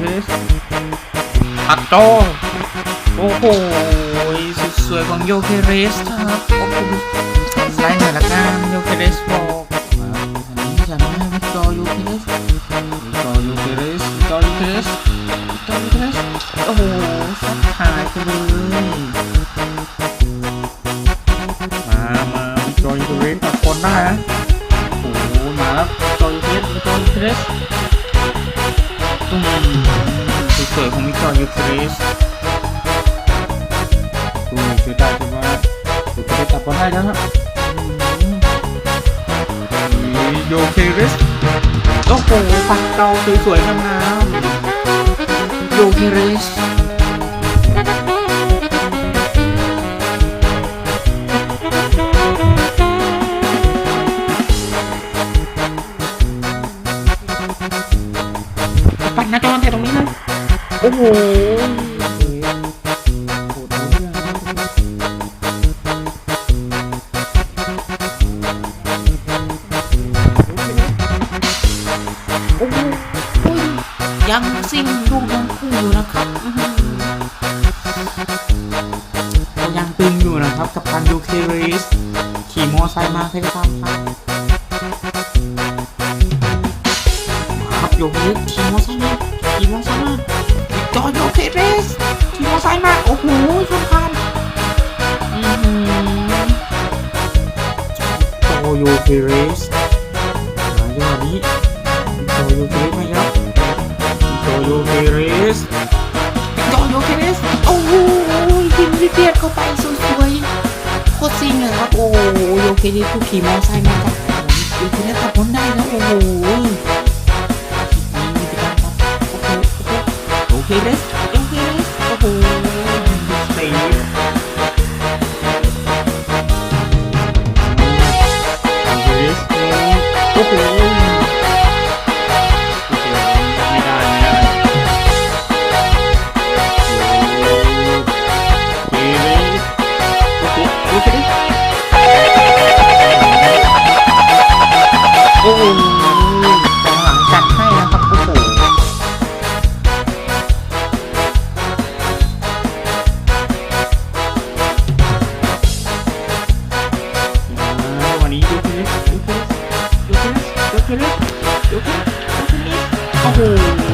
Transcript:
ยูคิเลสอัตโตโอ้โหสวยๆของโยเคเรสครับโอ้โหไล่หน่อยละกันโยเคเรสบอกจะมาวิจายูเคเรสวิจายูเคเรสวิจายูเคเรสวิจายูเคเรสโอ้โหสัดหายไปเลยมามาจอยยูเรสกับคนได้นะโอ้โหมาแล้วจอยยูเรสจอยยูเรส สวยๆของมิจอยยูเรสดูดูได้ใช่ไหมดูได้ตับบอได้แล้วครับโยเคเรสโอ้โหปักเตาสวยๆงามๆโยเคเรส ปัดหน้าจอแต่ตรงนี้นะโอ้โหโอ้โหยังซิ่งลูกยังพุ่งอยู่นะครับยังตึงอยู่นะครับ กับการยูเคเรสขี่มอไซค์มาใครก็ตามครับครับโยเคเรสขี่มอไซ เคเรสขี่มอไซค์มา โอ้โหชนคันอือหือจอโยเคเรสมาจังหวะนี้จอโยเคเรสมาครับจอโยเคเรสจอโยเคเรสโอ้โหยิงเบียดเข้าไปสวยๆโคตรซิงเลยครับ โอ้โหโยเคเรสผู้ขี่มอไซค์มาจากโยเคเรสขับรถได้แล้วโอ้โหโเลสยูเคเ